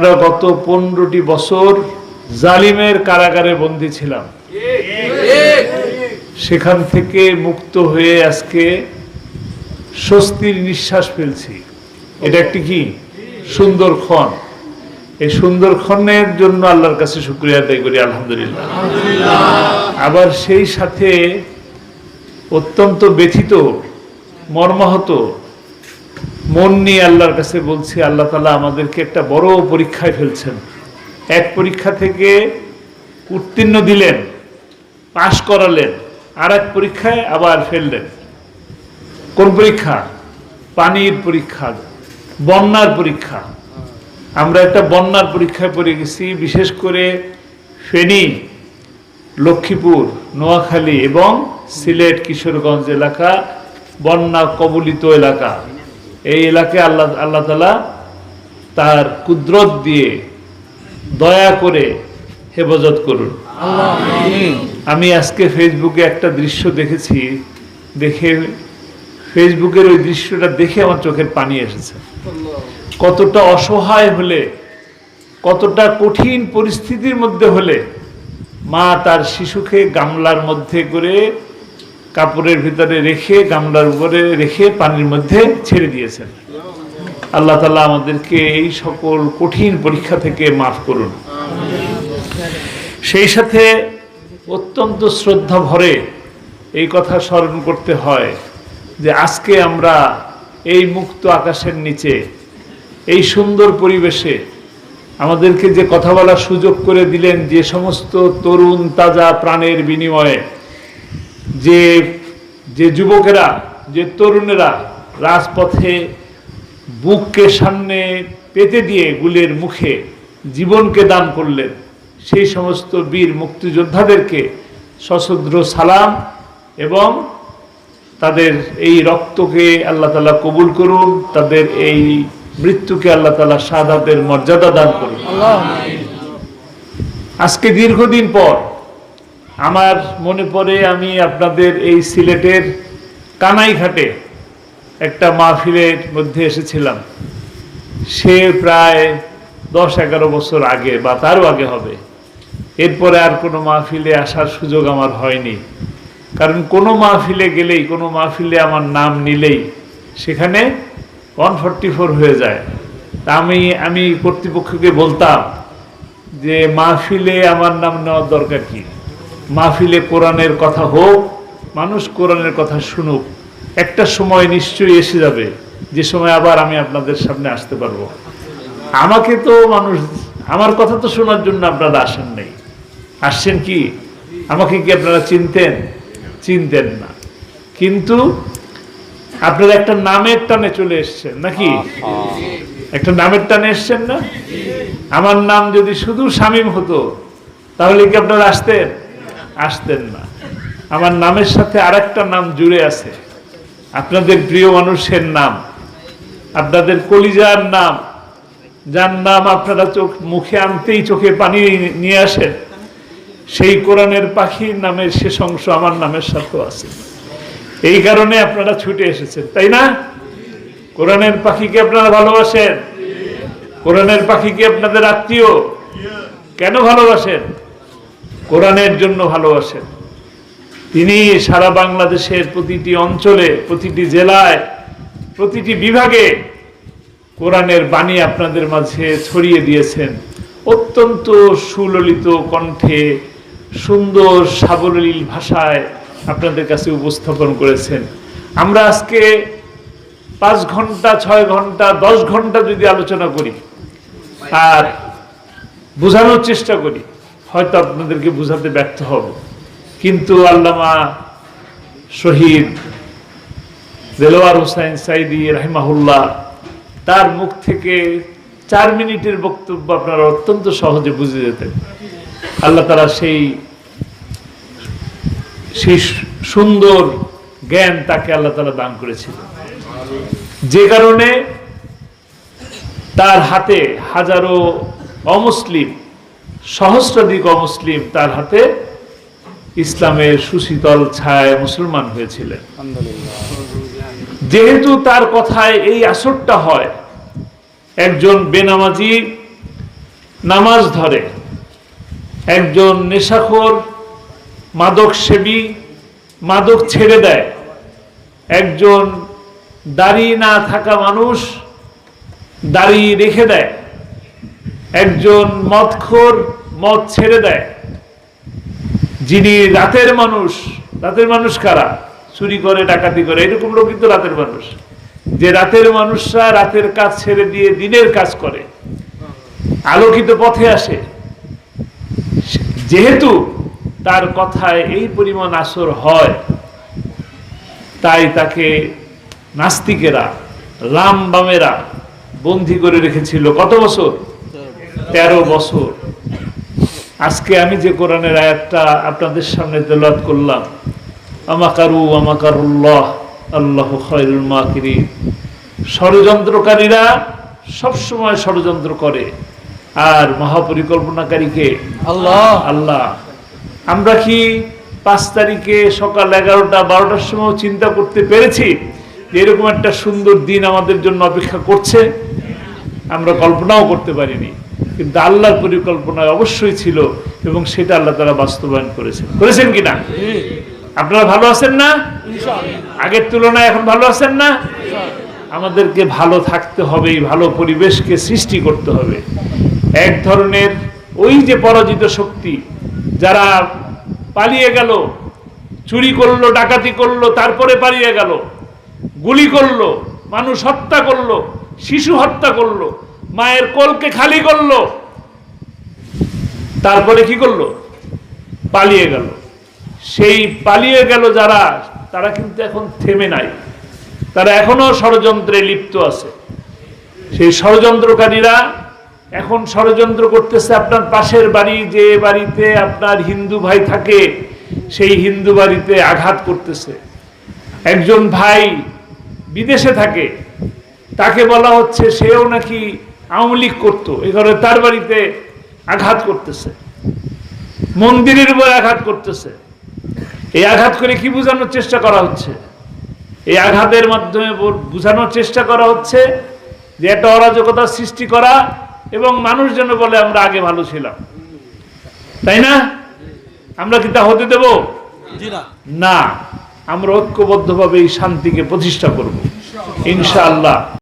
আমরা গত পনেরোটি বছর জালিমের কারাগারে বন্দী ছিলাম। সেখান থেকে মুক্ত হয়ে আজকে স্বস্তির নিঃশ্বাস ফেলছি। এটা একটি কি? সুন্দর ক্ষণ। এই সুন্দর ক্ষণের জন্য আল্লাহর কাছে শুক্রিয়া আদায় করি, আলহামদুলিল্লাহ। আবার সেই সাথে অত্যন্ত ব্যথিত, মর্মাহত মন নিয়ে আল্লাহর কাছে বলছি, আল্লাহ তালা আমাদেরকে একটা বড় পরীক্ষায় ফেলছেন। এক পরীক্ষা থেকে উত্তীর্ণ দিলেন, পাশ করালেন আর এক পরীক্ষায় আবার ফেললেন। কোন পরীক্ষা? পানির পরীক্ষা, বন্যার পরীক্ষা। আমরা একটা বন্যার পরীক্ষায় পড়ে গেছি, বিশেষ করে ফেনী, লক্ষ্মীপুর, নোয়াখালী এবং সিলেট, কিশোরগঞ্জ এলাকা, বন্যা কবলিত এলাকা। এই এলাকায় আল্লাহ আল্লাহ তালা তার কুদরত দিয়ে দয়া করে হেফাজত করুন। আমি আজকে ফেসবুকে একটা দৃশ্য দেখেছি, দেখে ফেসবুকের ওই দৃশ্যটা দেখে আমার চোখের পানি এসেছে। কতটা অসহায় হলে, কতটা কঠিন পরিস্থিতির মধ্যে হলে মা তার শিশুকে গামলার মধ্যে করে কাপড়ের ভিতরে রেখে, গামলার উপরে রেখে, পানির মধ্যে ছেড়ে দিয়েছেন। আল্লাহ তালা আমাদেরকে এই সকল কঠিন পরীক্ষা থেকে মাফ করুন। সেই সাথে অত্যন্ত শ্রদ্ধা ভরে এই কথা স্মরণ করতে হয় যে আজকে আমরা এই মুক্ত আকাশের নিচে, এই সুন্দর পরিবেশে আমাদেরকে যে কথা বলার সুযোগ করে দিলেন যে সমস্ত তরুণ, তাজা প্রাণের বিনিময়ে যে যে যুবকেরা যে তরুণেরা রাজপথে বুককে সামনে পেতে দিয়ে গুলের মুখে জীবনকে দান করলেন সেই সমস্ত বীর মুক্তিযোদ্ধাদেরকে সশদ্র সালাম এবং তাদের এই রক্তকে আল্লাহ তালা কবুল করুন তাদের এই মৃত্যুকে আল্লাহ তালা সাদাতের মর্যাদা দান করুন। আজকে দীর্ঘদিন পর আমার মনে পড়ে আমি আপনাদের এই সিলেটের কানাইঘাটে একটা মাহফিলের মধ্যে এসেছিলাম। সে প্রায় দশ এগারো বছর আগে বা তারও আগে হবে। এরপরে আর কোনো মাহফিলে আসার সুযোগ আমার হয়নি। কারণ কোনো মাহফিলে গেলেই, কোনো মাহফিলে আমার নাম নিলেই সেখানে ওয়ান ফোরটি ফোর হয়ে যায়। তা আমি আমি কর্তৃপক্ষকে বলতাম যে মাহফিলে আমার নাম নেওয়ার দরকার কি? মাহফিলে কোরআনের কথা হোক, মানুষ কোরআনের কথা শুনুক, একটা সময় নিশ্চয়ই এসে যাবে, যে সময় আবার আমি আপনাদের সামনে আসতে পারব। আমাকে তো মানুষ, আমার কথা তো শোনার জন্য আপনারা আসেন নাই। আসছেন কি? আমাকে কি আপনারা চিনতেন? চিনতেন না। কিন্তু আপনারা একটা নামের টানে চলে এসছেন, নাকি? একটা নামের টানে এসছেন না? আমার নাম যদি শুধু শামীম হতো, তাহলে কি আপনারা আসতেন? আসতেন না। আমার নামের সাথে আরেকটা নাম জুড়ে আছে। আপনাদের প্রিয় মানুষের নাম, আপনাদের কলিজার নাম, যার নাম আপনারা চোখ, মুখে আনতেই চোখে পানি নিয়ে আসেন, সেই কোরআনের পাখির নামের শেষ অংশ আমার নামের সাথেও আছে। এই কারণে আপনারা ছুটে এসেছেন, তাই না? কোরআনের পাখিকে আপনারা ভালোবাসেন? কোরআনের পাখিকে আপনাদের আত্মীয়? কেন ভালোবাসেন? কোরআনের জন্য ভালোবাসেন। তিনি সারা বাংলাদেশের প্রতিটি অঞ্চলে, প্রতিটি জেলায়, প্রতিটি বিভাগে কোরআনের বাণী আপনাদের মাঝে ছড়িয়ে দিয়েছেন। অত্যন্ত সুললিত কণ্ঠে, সুন্দর সাবলীল ভাষায় আপনাদের কাছে উপস্থাপন করেছেন। আমরা আজকে পাঁচ ঘণ্টা, ছয় ঘণ্টা, দশ ঘণ্টা যদি আলোচনা করি, আর বোঝানোর চেষ্টা করি হয়তো আপনাদেরকে বোঝাতে ব্যর্থ হব। কিন্তু আল্লামা শহীদ দেলোয়ার হুসাইন সাইদি রাহিমাহুল্লাহ, তার মুখ থেকে চার মিনিটের বক্তব্য আপনারা অত্যন্ত সহজে বুঝে যেতেন আল্লাহ তারা সেই সেই সুন্দর জ্ঞান তাকে আল্লাহ তালা দান করেছিল। যে কারণে তার হাতে হাজারো অমুসলিম সহস্রাধিক অমুসলিম তার হাতে ইসলামের সুশীতল ছায় মুসলমান হয়েছিলেন। যেহেতু তার কথায় এই আসরটা হয় একজন বেনামাজি নামাজ ধরে একজন নেশাখোর মাদক সেবী মাদক ছেড়ে দেয় একজন দাড়ি না থাকা মানুষ দাড়ি রেখে দেয় একজন মদখোর মদ ছেড়ে দেয়। যিনি রাতের মানুষ রাতের মানুষ কারা? চুরি করে, ডাকাতি করে, এরকম লোক তো রাতের মানুষ। যে রাতের মানুষরা রাতের কাজ ছেড়ে দিয়ে দিনের কাজ করে, আলোকিত পথে আসে। যেহেতু তার কথায় এই পরিমাণ আসর হয়, তাই তাকে নাস্তিকেরা লাম বামেরা বন্দি করে রেখেছিল কত বছর? তেরো বছর। আজকে আমি যে কোরআনের আয়াতটা আপনাদের সামনে তেলাত করলাম আমাকারু আমাকারুল্লাহ আল্লাহ খয়রুল মাকিরি ষড়যন্ত্রকারীরা সবসময় ষড়যন্ত্র করে আর মহাপরিকল্পনাকারীকে আল্লাহ। আল্লাহ। আমরা কি পাঁচ তারিখে সকাল এগারোটা বারোটার সময় চিন্তা করতে পেরেছি যে এরকম একটা সুন্দর দিন আমাদের জন্য অপেক্ষা করছে? আমরা কল্পনাও করতে পারিনি। কিন্তু আল্লাহর পরিকল্পনায় অবশ্যই ছিল এবং সেটা আল্লাহ তারা বাস্তবায়ন করেছেন। করেছেন কিনা? আপনারা ভালো আছেন না? আগের তুলনায় এখন ভালো আছেন না? আমাদেরকে ভালো থাকতে হবে ভালো পরিবেশকে সৃষ্টি করতে হবে। এক ধরনের ওই যে পরাজিত শক্তি যারা পালিয়ে গেল চুরি করল ডাকাতি করল তারপরে পালিয়ে গেল গুলি করল মানুষ হত্যা করল শিশু হত্যা করল মায়ের কোলকে খালি করল। তারপরে কি করল? পালিয়ে গেল। সেই পালিয়ে গেল যারা, তারা কিন্তু এখন থেমে নাই। তারা এখনও ষড়যন্ত্রে লিপ্ত আছে। সেই ষড়যন্ত্রকারীরা এখন ষড়যন্ত্র করতেছে আপনার পাশের বাড়ি, যে বাড়িতে আপনার হিন্দু ভাই থাকে, সেই হিন্দু বাড়িতে আঘাত করতেছে। একজন ভাই বিদেশে থাকে, তাকে বলা হচ্ছে সেও নাকি আওয়ামী লীগ করতো এ কারণে তার বাড়িতে আঘাত করতেছে। মন্দিরের উপর আঘাত করতেছে। এই আঘাত করে কি বোঝানোর চেষ্টা করা হচ্ছে? এই আঘাতের মাধ্যমে বোঝানোর চেষ্টা করা হচ্ছে যে একটা অরাজকতা সৃষ্টি করা এবং মানুষ যেন বলে আমরা আগে ভালো ছিলাম। তাই না? আমরা কি তা হতে দেব? না। না। আমরা ঐক্যবদ্ধভাবে এই শান্তিকে প্রতিষ্ঠা করব। ইনশাআল্লাহ।